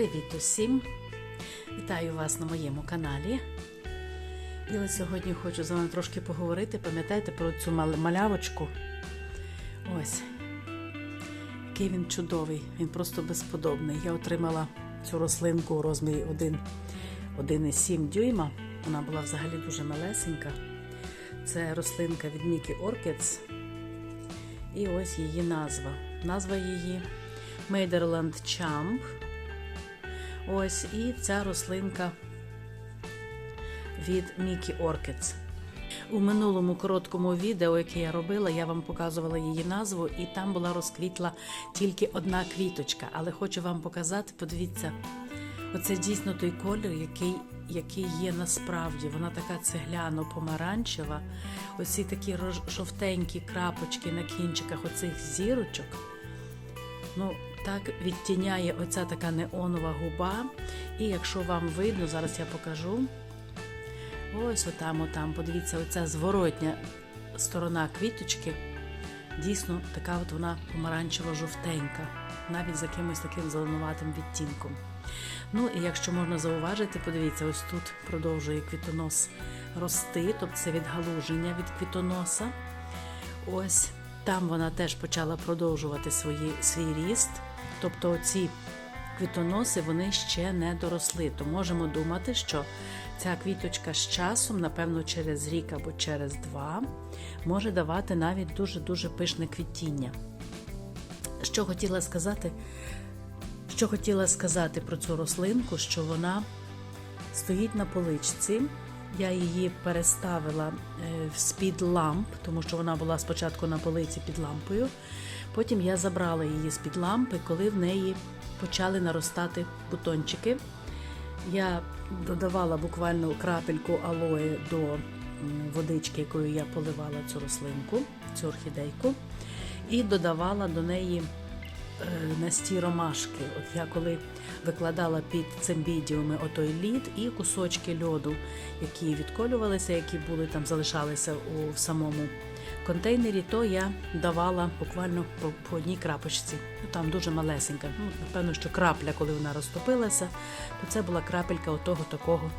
Привіт усім! Вітаю вас на моєму каналі. І ось сьогодні хочу з вами трошки поговорити. Пам'ятаєте про цю малявочку? Ось. Який він чудовий, він просто безподобний. Я отримала цю рослинку у розмірі 1,7 дюйма. Вона була взагалі дуже малесенька. Це рослинка від Mickey Orchids. І ось її назва. Назва її Meiderland Champ. Ось і ця рослинка від Mickey Orchids. У минулому короткому відео, яке я робила, я вам показувала її назву, і там була розквітла тільки одна квіточка. Але хочу вам показати, подивіться, оце дійсно той колір, який, який є насправді. Вона така цегляно-помаранчева. Оці такі жовтенькі крапочки на кінчиках оцих зірочок. Ну, так відтіняє оця така неонова губа. І якщо вам видно, зараз я покажу. Ось отам, отам, подивіться, оця зворотня сторона квіточки. Дійсно, така от вона помаранчево-жовтенька, навіть з якимось таким зеленуватим відтінком. Ну і якщо можна зауважити, подивіться, ось тут продовжує квітонос рости, тобто це відгалуження від квітоноса. Ось там вона теж почала продовжувати свої, свій ріст. Тобто ці квітоноси вони ще не доросли. То можемо думати, що ця квіточка з часом, напевно, через рік або через два, може давати навіть дуже-дуже пишне квітіння. Що хотіла сказати, що хотіла сказати про цю рослинку, що вона стоїть на поличці. Я її переставила е, з-під ламп, тому що вона була спочатку на полиці під лампою. Потім я забрала її з-під лампи, коли в неї почали наростати бутончики. Я додавала буквально крапельку алої до водички, якою я поливала цю рослинку, цю орхідейку, і додавала до неї е, насті ромашки. От я коли викладала під цимбідіуми отой лід і кусочки льоду, які відколювалися, які були там, залишалися у в самому контейнері, то я давала буквально по, по одній крапочці. Ну там дуже малесенька. Ну, напевно, що крапля, коли вона розтопилася, то це була крапелька отого такого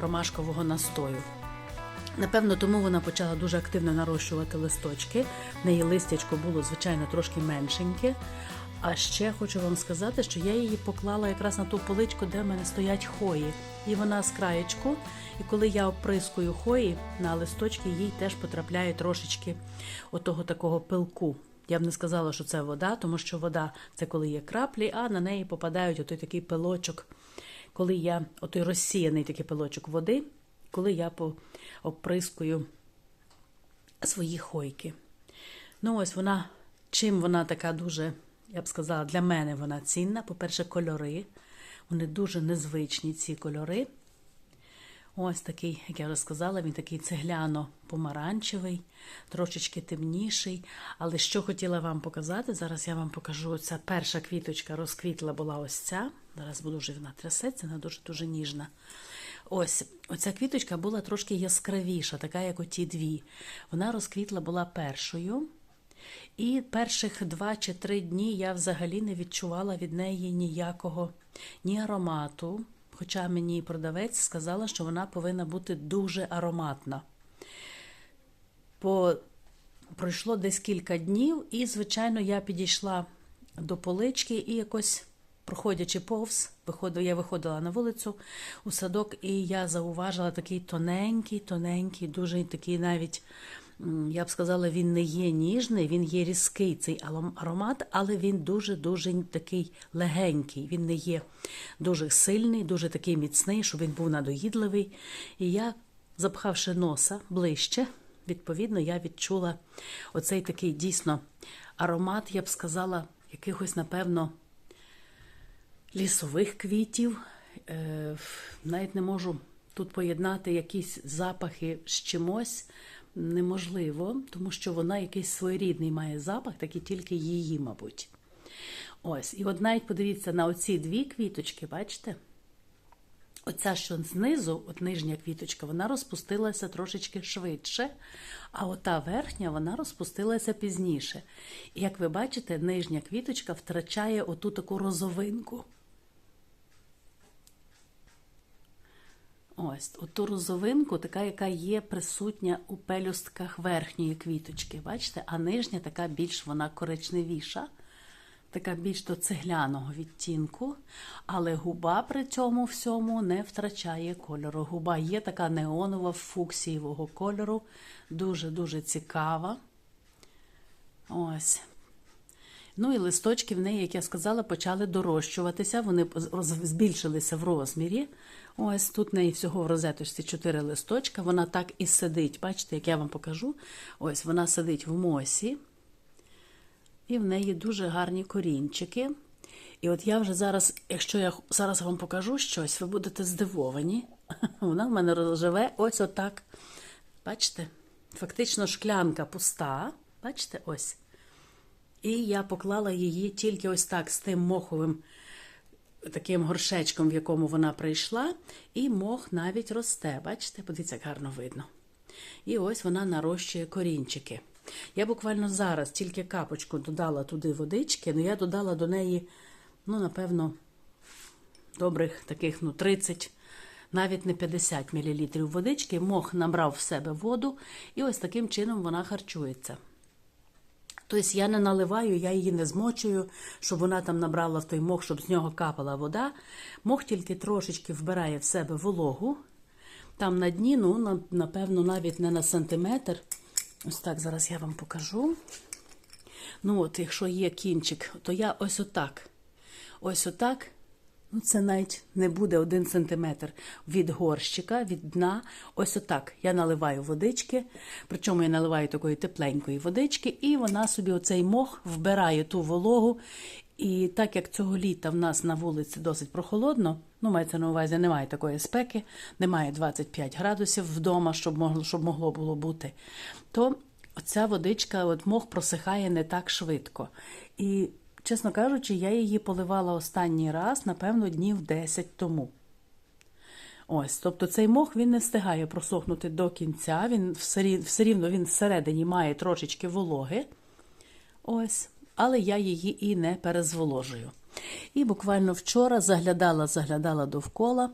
ромашкового настою. Напевно, тому вона почала дуже активно нарощувати листочки. В неї листячко було, звичайно, трошки меншеньке. А ще хочу вам сказати, що я її поклала якраз на ту поличку, де в мене стоять хої. І вона з краєчку. І коли я оприскую хої на листочки, їй теж потрапляє трошечки отого такого пилку. Я б не сказала, що це вода, тому що вода це коли є краплі, а на неї попадають отой такий пилочок, коли я отой розсіяний такий пилочок води, коли я оприскую свої хойки. Ну, ось вона, чим вона така дуже, я б сказала, для мене вона цінна. По-перше, кольори. Вони дуже незвичні, ці кольори. Ось такий, як я вже сказала, він такий цегляно-помаранчевий, трошечки темніший. Але що хотіла вам показати, зараз я вам покажу. Ця перша квіточка розквітла була ось ця. Зараз буду вже вона трясеться, вона дуже-дуже ніжна. Ось, оця квіточка була трошки яскравіша, така, як оті дві. Вона розквітла була першою. І перших два чи три дні я взагалі не відчувала від неї ніякого ні аромату. Хоча мені продавець сказала, що вона повинна бути дуже ароматна. По... Пройшло десь кілька днів, і, звичайно, я підійшла до полички і якось, проходячи повз, я виходила на вулицю у садок, і я зауважила такий тоненький, тоненький, дуже такий навіть, я б сказала, він не є ніжний, він є різкий цей аромат, але він дуже-дуже такий легенький. Він не є дуже сильний, дуже такий міцний, щоб він був надоїдливий. І я, запхавши носа ближче, відповідно, я відчула оцей такий дійсно аромат, я б сказала, якихось, напевно, лісових квітів. Е, Навіть не можу тут поєднати якісь запахи з чимось. Неможливо, тому що вона якийсь своєрідний має запах, так і тільки її, мабуть. Ось, і от навіть подивіться на оці дві квіточки, бачите? Оця, що знизу, от нижня квіточка, вона розпустилася трошечки швидше, а ота верхня вона розпустилася пізніше. І як ви бачите, нижня квіточка втрачає оту таку розовинку. Ось ту розовинку, така, яка є присутня у пелюстках верхньої квіточки. Бачите, а нижня така більш вона коричневіша, така більш до цегляного відтінку. Але губа при цьому всьому не втрачає кольору. Губа є така неонова фуксієвого кольору, дуже-дуже цікава. Ось. Ну і листочки в неї, як я сказала, почали дорощуватися. Вони збільшилися в розмірі. Ось тут в неї всього в розеточці 4 листочка. Вона так і сидить. Бачите, як я вам покажу. Ось вона сидить в мосі. І в неї дуже гарні корінчики. І от я вже зараз, якщо я зараз вам покажу щось, ви будете здивовані. Вона в мене живе ось отак. Бачите? Фактично шклянка пуста. Бачите, ось. І я поклала її тільки ось так з тим моховим таким горшечком, в якому вона прийшла, і мох навіть росте. Bачите, подивіться, як гарно видно. І ось вона нарощує корінчики. Я буквально зараз тільки капочку додала туди водички, але я додала до неї, ну, напевно, добрих таких ну, 30, навіть не 50 мл водички. Мох набрав в себе воду, і ось таким чином вона харчується. Тобто я не наливаю, я її не змочую, щоб вона там набрала в той мох, щоб з нього капала вода. Мох тільки трошечки вбирає в себе вологу. Там на дні, ну, напевно, навіть не на сантиметр. Ось так зараз я вам покажу. Ну, от, якщо є кінчик, то я ось отак. Ось отак. Ну, це навіть не буде один сантиметр від горщика, від дна. Ось отак. Я наливаю водички, причому я наливаю такої тепленької водички, і вона собі оцей мох вбирає ту вологу. І так як цього літа в нас на вулиці досить прохолодно, ну, мається на увазі, немає такої спеки, немає 25 градусів вдома, щоб могло, щоб могло було бути, то оця водичка, от мох просихає не так швидко. І Чесно кажучи, я її поливала останній раз, напевно, днів 10 тому. Ось, тобто цей мох він не встигає просохнути до кінця, він все все рівно він всередині має трошечки вологи. Ось, але я її і не перезволожую. І буквально вчора заглядала, заглядала довкола.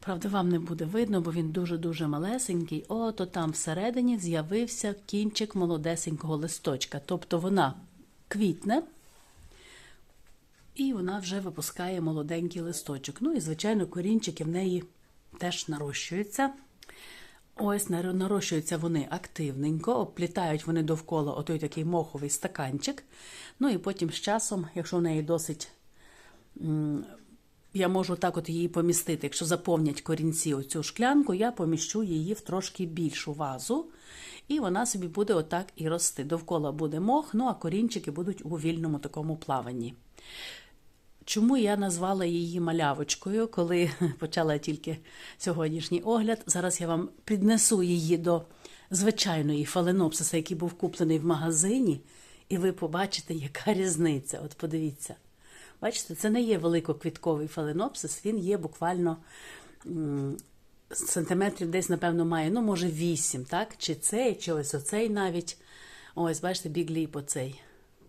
Правда, вам не буде видно, бо він дуже-дуже малесенький. Ото там всередині з'явився кінчик молодесенького листочка. Тобто вона квітне, і вона вже випускає молоденький листочок. Ну і, звичайно, корінчики в неї теж нарощуються. Ось нарощуються вони активненько, обплітають вони довкола отой такий моховий стаканчик. Ну і потім з часом, якщо в неї досить я можу так от її помістити. Якщо заповнять корінці оцю шклянку, я поміщу її в трошки більшу вазу, і вона собі буде отак і рости. Довкола буде мох, ну а корінчики будуть у вільному такому плаванні. Чому я назвала її малявочкою, коли почала тільки сьогоднішній огляд? Зараз я вам піднесу її до звичайної фаленопсиса, який був куплений в магазині, і ви побачите, яка різниця. От подивіться. Бачите, це не є великоквітковий фаленопсис, він є буквально сантиметрів десь, напевно, має, ну, може, 8, так? Чи цей, чи ось оцей навіть. Ось, бачите, бігліп оцей.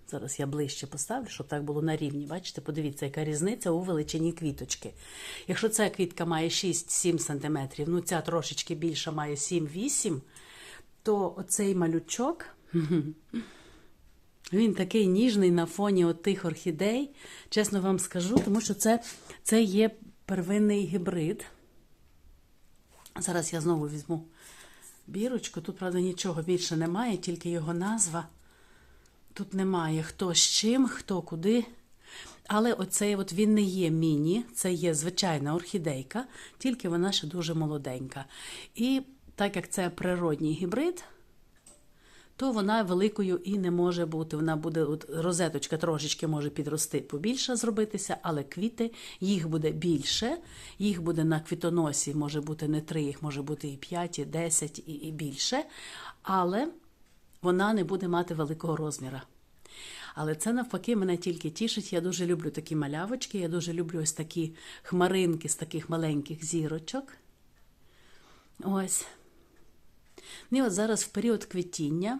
Зараз я ближче поставлю, щоб так було на рівні. Бачите, подивіться, яка різниця у величині квіточки. Якщо ця квітка має 6-7 см, ну ця трошечки більша має 7-8, то оцей малючок. Він такий ніжний на фоні тих орхідей. Чесно вам скажу, тому що це, це є первинний гібрид. Зараз я знову візьму бірочку. Тут, правда, нічого більше немає, тільки його назва. Тут немає хто з чим, хто куди. Але оцей от він не є міні, це є звичайна орхідейка, тільки вона ще дуже молоденька. І так як це природній гібрид, то вона великою і не може бути. Вона буде, от розеточка трошечки може підрости, побільше зробитися, але квіти їх буде більше, їх буде на квітоносі, може бути не три, їх може бути і 5, і 10, і, і більше. Але вона не буде мати великого розміра. Але це навпаки мене тільки тішить. Я дуже люблю такі малявочки, я дуже люблю ось такі хмаринки з таких маленьких зірочок. Ось. Ну і от зараз в період квітіння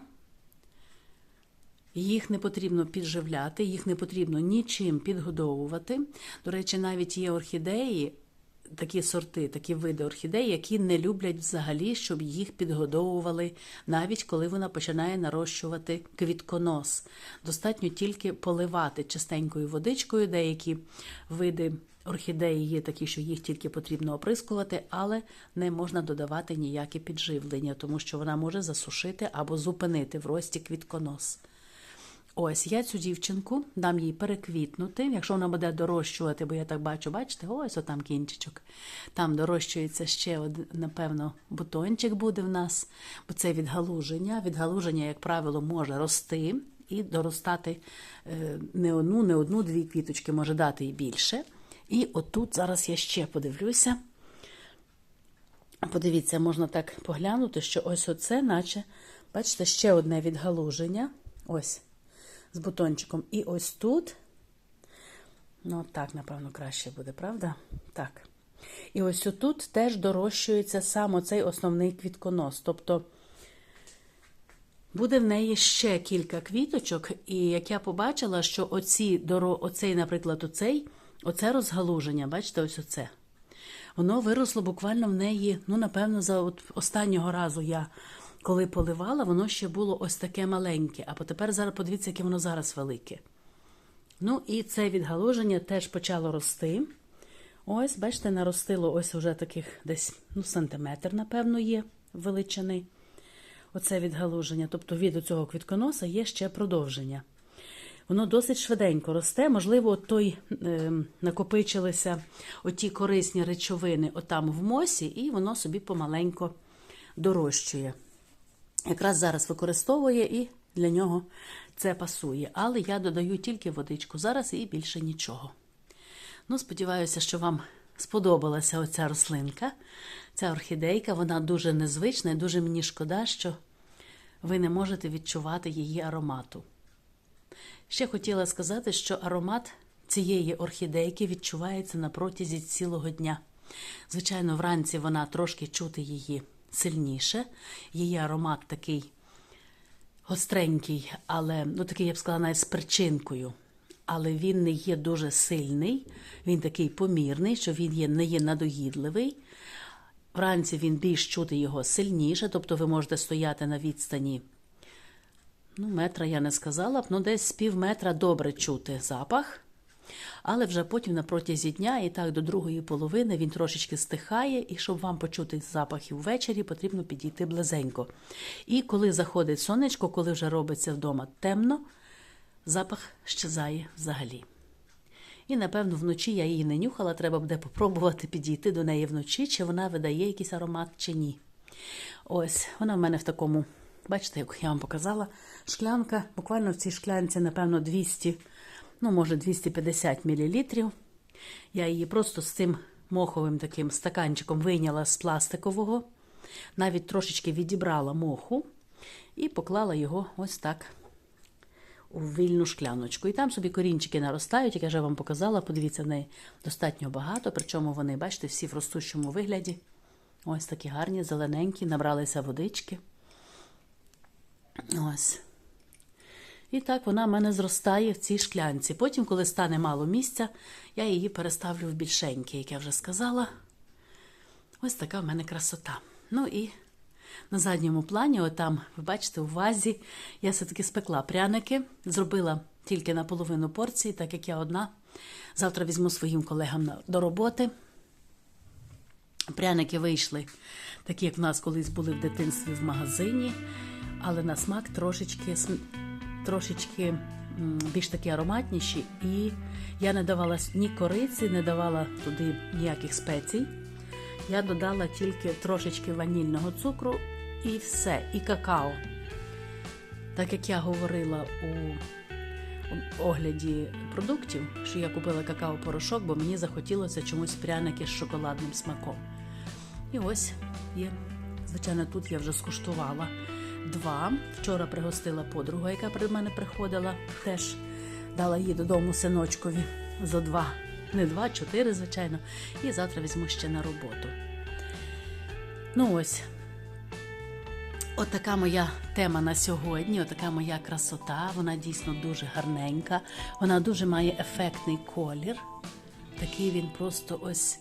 їх не потрібно підживляти, їх не потрібно нічим підгодовувати. До речі, навіть є орхідеї, такі сорти, такі види орхідей, які не люблять взагалі, щоб їх підгодовували, навіть коли вона починає нарощувати квітконос. Достатньо тільки поливати чистенькою водичкою. Деякі види орхідеї є такі, що їх тільки потрібно оприскувати, але не можна додавати ніяке підживлення, тому що вона може засушити або зупинити в рості квітконос. Ось я цю дівчинку дам їй переквітнути. Якщо вона буде дорощувати, бо я так бачу, бачите, ось отам кінчичок. Там дорощується ще один, напевно, бутончик буде в нас, бо це відгалуження. Відгалуження, як правило, може рости і доростати е, не одну, не одну, дві квіточки може дати і більше. І отут зараз я ще подивлюся. Подивіться, можна так поглянути, що ось оце, наче, бачите, ще одне відгалуження. Ось з бутончиком. І ось тут, ну так, напевно, краще буде, правда? Так. І ось отут теж дорощується сам оцей основний квітконос. Тобто буде в неї ще кілька квіточок, і як я побачила, що оці, оцей, наприклад, оцей, оце розгалуження, бачите, ось оце. Воно виросло буквально в неї, ну, напевно, за от останнього разу я коли поливала, воно ще було ось таке маленьке, а тепер зараз подивіться, яке воно зараз велике. Ну, і це відгалуження теж почало рости. Ось, бачите, наростило ось уже таких десь ну, сантиметр, напевно, є величини. Оце відгалуження. Тобто від цього квітконоса є ще продовження. Воно досить швиденько росте. Можливо, той е, накопичилися оті корисні речовини отам в мосі, і воно собі помаленько дорощує якраз зараз використовує і для нього це пасує. Але я додаю тільки водичку зараз і більше нічого. Ну, сподіваюся, що вам сподобалася оця рослинка, ця орхідейка, вона дуже незвична і дуже мені шкода, що ви не можете відчувати її аромату. Ще хотіла сказати, що аромат цієї орхідейки відчувається на протязі цілого дня. Звичайно, вранці вона трошки чути її сильніше. Її аромат такий гостренький, але ну такий, я б сказала, навіть з причинкою. Але він не є дуже сильний, він такий помірний, що він є, не є надоїдливий. Вранці він більш чути його сильніше, тобто ви можете стояти на відстані. Ну, метра я не сказала б, ну десь пів метра добре чути запах. Але вже потім на протязі дня, і так до другої половини він трошечки стихає, і щоб вам почути запахи ввечері, потрібно підійти близенько. І коли заходить сонечко, коли вже робиться вдома темно, запах щезає взагалі. І, напевно, вночі я її не нюхала, треба буде попробувати підійти до неї вночі, чи вона видає якийсь аромат, чи ні. Ось, вона в мене в такому, бачите, як я вам показала, шклянка. Буквально в цій шклянці, напевно, 200 ну, може, 250 мл. Я її просто з цим моховим таким стаканчиком вийняла з пластикового, навіть трошечки відібрала моху і поклала його ось так у вільну шкляночку. І там собі корінчики наростають, як я вже вам показала, подивіться, в неї достатньо багато, причому вони, бачите, всі в ростущому вигляді. Ось такі гарні, зелененькі, набралися водички. Ось. І так вона в мене зростає в цій шклянці. Потім, коли стане мало місця, я її переставлю в більшеньке, як я вже сказала. Ось така в мене красота. Ну і на задньому плані, отам, ви бачите, у вазі я все-таки спекла пряники, зробила тільки на половину порції, так як я одна. Завтра візьму своїм колегам до роботи. Пряники вийшли, такі, як в нас колись були в дитинстві в магазині, але на смак трошечки трошечки більш такі ароматніші, і я не давала ні кориці, не давала туди ніяких спецій. Я додала тільки трошечки ванільного цукру і все, і какао. Так як я говорила у огляді продуктів, що я купила какао-порошок, бо мені захотілося чомусь пряники з шоколадним смаком. І ось є, звичайно, тут я вже скуштувала два. Вчора пригостила подругу, яка при мене приходила, теж дала її додому синочкові за два, не два, чотири, звичайно. І завтра візьму ще на роботу. Ну ось. Отака моя тема на сьогодні, отака моя красота. Вона дійсно дуже гарненька, вона дуже має ефектний колір. Такий він просто ось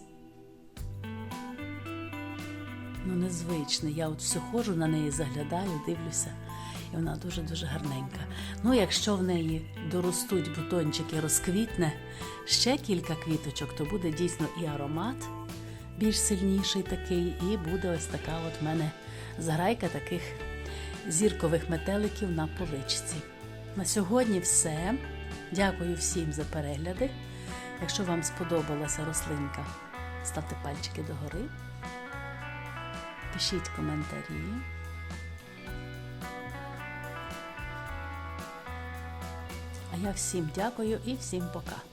ну, незвичний. Я от все ходжу на неї, заглядаю, дивлюся. І вона дуже-дуже гарненька. Ну, якщо в неї доростуть бутончики, розквітне ще кілька квіточок, то буде дійсно і аромат більш сильніший такий, і буде ось така от в мене зграйка таких зіркових метеликів на поличці. На сьогодні все. Дякую всім за перегляди. Якщо вам сподобалася рослинка, ставте пальчики догори, пишіть коментарі. А я всім дякую і всім пока.